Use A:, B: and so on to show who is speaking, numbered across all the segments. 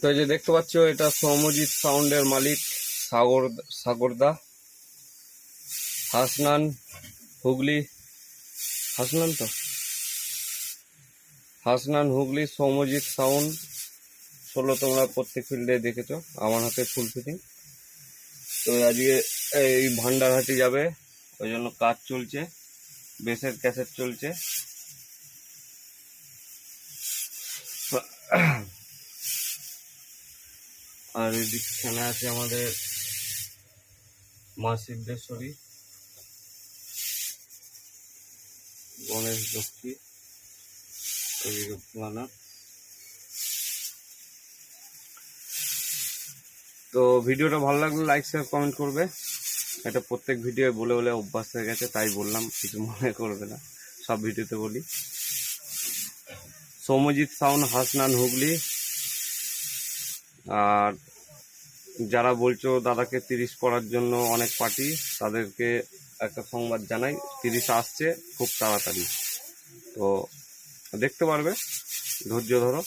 A: তো এই যে দেখতে পাচ্ছ, এটা সৌমজিৎ সাউন্ডের মালিক, সাগর, সাগরদা, হাসনান হুগলি, হাসনান তো? হাসনান হুগলি সৌমজিৎ সাউন্ড ষোলো তোমরা প্রত্যেক ফিল্ডে দেখেছ, আমার হাতে ফুল ফিটিং তো আজকে এই ভান্ডারহাটি যাবে, ওই জন্য কাজ চলছে, বেসের ক্যাসেট চলছে। আর এখানে আছে আমাদের মা সিদ্ধেশ্বরী গণেশ লক্ষ্মী এদিকে ফুলানা তো ভিডিওটা ভালো লাগলে লাইক শেয়ার কমেন্ট করবে। এটা প্রত্যেক ভিডিও বলে বলে অভ্যাস হয়ে গেছে, তাই বললাম, কিছু মনে করবে না। সব ভিডিওতে বলি। সৌম্যজিৎ সাউন্ড হাসনান হুগলি। আর যারা বলছো দাদাকে তিরিশ পড়ার জন্য অনেক পার্টি, তাদেরকে একটা সংবাদ জানাই। তিরিশ আসছে, খুব তাড়াতাড়ি। তো দেখতে পারবে, ধৈর্য ধরো।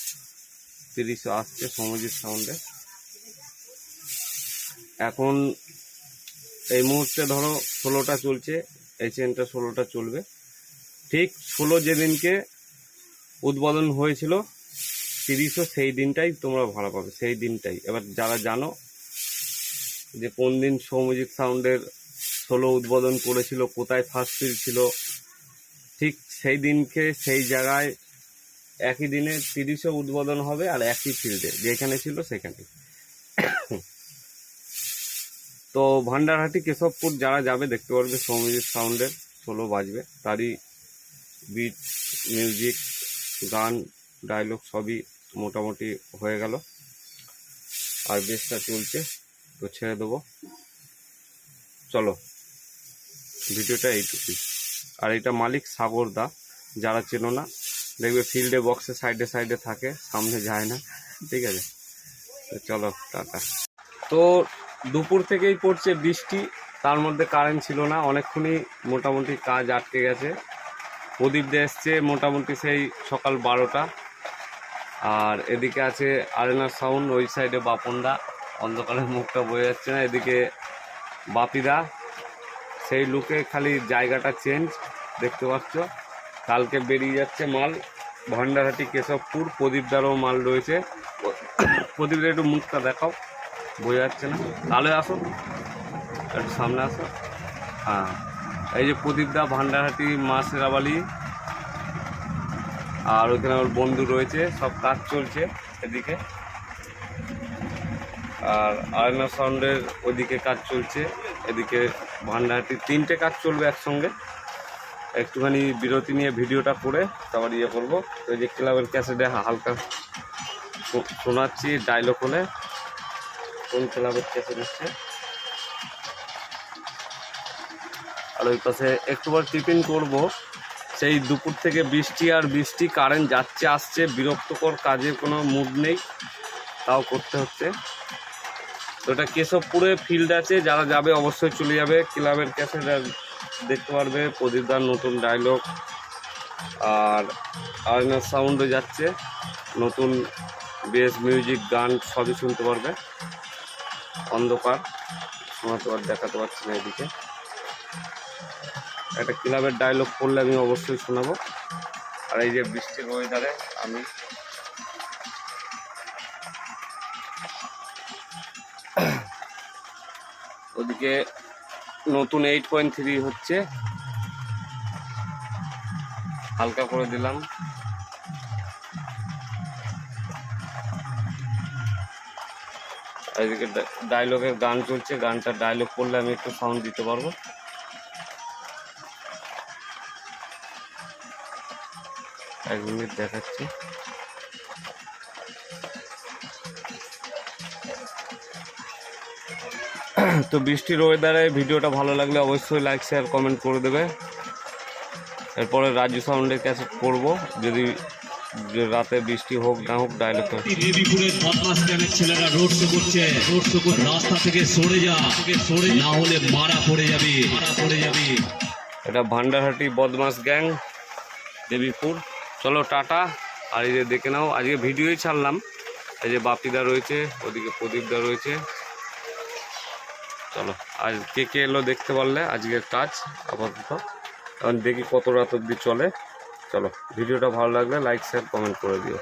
A: তিরিশ আসছে সৌম্যজিৎ সাউন্ডে। এখন এই মুহূর্তে ধরো ষোলোটা চলছে, এই চেনটা ষোলোটা চলবে। ঠিক ষোলো যেদিনকে উদ্বোধন হয়েছিল তিরিশও সেই দিনটাই তোমরা ভাড়া পাবে, সেই দিনটাই। এবার যারা জানো যে কোন দিন সৌম্যজিৎ সাউন্ডের ষোলো উদ্বোধন করেছিল, কোথায় ফার্স্ট ফিল ছিল, ঠিক সেই দিনকে সেই জায়গায় একই দিনে তিরিশও উদ্বোধন হবে আর একই ফিল্ডে যেখানে ছিল সেখানে। তো ভান্ডারহাটি কেশবপুর যারা যাবে দেখতে পারবে সৌম্যজিৎ সাউন্ডের ষোলো বাজবে, তারই বিট মিউজিক গান ডায়লগ সবই মোটামুটি হয়ে গেল। আর বেশটা চলছে, তো ছেড়ে দেবো। চলো, ভিডিওটা এইটুকুই। আর এটা মালিক সাগর দা, যারা চেনো না, দেখবে ফিল্ডে বক্সে সাইডে সাইডে থাকে, সামনে যায় না, ঠিক আছে? চলো, টাটা। তো দুপুর থেকেই পড়ছে বৃষ্টি, তার মধ্যে কারেন্ট ছিল না, অনেকক্ষণই মোটামুটি কাজ আটকে গেছে। প্রদীপ দে এসছে মোটামুটি সেই সকাল বারোটা। আর এদিকে আছে আরেনা সাউন্ড, ওই সাইডে বাপনদা। অন্ধকারের মুখটা বোঝা যাচ্ছে না, এদিকে বাপিদা। সেই লুকে খালি জায়গাটা চেঞ্জ দেখতে পাচ্ছ। কালকে বেরিয়ে যাচ্ছে মাল ভণ্ডারহাটি কেশবপুর, প্রদীপদারও মাল রয়েছে। প্রদীপদের একটু মুখটা দেখাও, বোঝা যাচ্ছে না। তাহলে আসো, একটু সামনে আসো। হ্যাঁ এই যে প্রদীপদা, ভান্ডারহাটি, মা সেরাবালি আর ওইখানে আমার বন্ধু রয়েছে, সব কাজ চলছে এদিকে। আর আয়না সাউন্ডের ওইদিকে কাজ চলছে, এদিকে ভান্ডারহাটি তিনটে কাজ চলবে একসঙ্গে। একটুখানি বিরতি নিয়ে ভিডিওটা করে তারপর ইয়ে করব। ওই যে ক্লাবের ক্যাসেটে হালকা শোনাচ্ছি ডায়লগ হলে কোন ক্লাবের ক্যাসেট এসছে আর ওই পাশে একটুবার টিফিন করব। সেই দুপুর থেকে বৃষ্টি আর বৃষ্টি, কারেন্ট যাচ্ছে, আসছে, বিরক্তকর কাজের কোনো মুড নেই। তাও করতে হচ্ছে। তো এটা কেশবপুরে ফিল্ড আছে, যারা যাবে অবশ্যই চলে যাবে। ক্লাবের কাছে দেখতে পারবে, প্রদীপদার নতুন ডায়লগ আর আয়নার সাউন্ডও যাচ্ছে, নতুন বেস মিউজিক গান সবই শুনতে পারবে। অন্ধকার, শোনাতে পার দেখাতে পারছি না এদিকে। একটা ক্লাবের ডায়লগ করলে আমি অবশ্যই শোনাবো। আর এই যে বৃষ্টির ওয়েদারে আমি ওদিকে নতুন এইট পয়েন্ট থ্রি হচ্ছে। হালকা করে দিলাম। এদিকে ডায়লগের গান চলছে। গানটা ডায়লগ করলে আমি একটু সাউন্ড দিতে পারব। এক মিনিট দেখাচ্ছি। তো বৃষ্টির ওয়েদারে ভিডিওটা ভালো লাগলে অবশ্যই লাইক শেয়ার কমেন্ট করে দেবে। এরপরে রাজু সাউন্ডের ক্যাসেট করব। যদি রাতে বৃষ্টি হোক না হোক ডায়লগ
B: দেবীপুরের বদমাস গ্রামের ছেলেরা রোড শো করছে। রোড শো রাস্তা থেকে সরে যা। সরে না হলে মারা পড়ে যাবে। মারা পড়ে যাবে।
A: এটা ভান্ডারহাটি বদমাস গ্যাং দেবীপুর। চলো টাটা। আর এই যে দেখে নাও, আজকে ভিডিওই ছাড়লাম। এই যে বাপিদা রয়েছে, ওদিকে প্রদীপদা রয়েছে। চলো, আজ কে কে এলো দেখতে পারলে আজকে কাজ, আপাতত। এখন দেখি কত রাত অবধি চলে। চলো, ভিডিওটা ভালো লাগলে লাইক শেয়ার কমেন্ট করে দিও।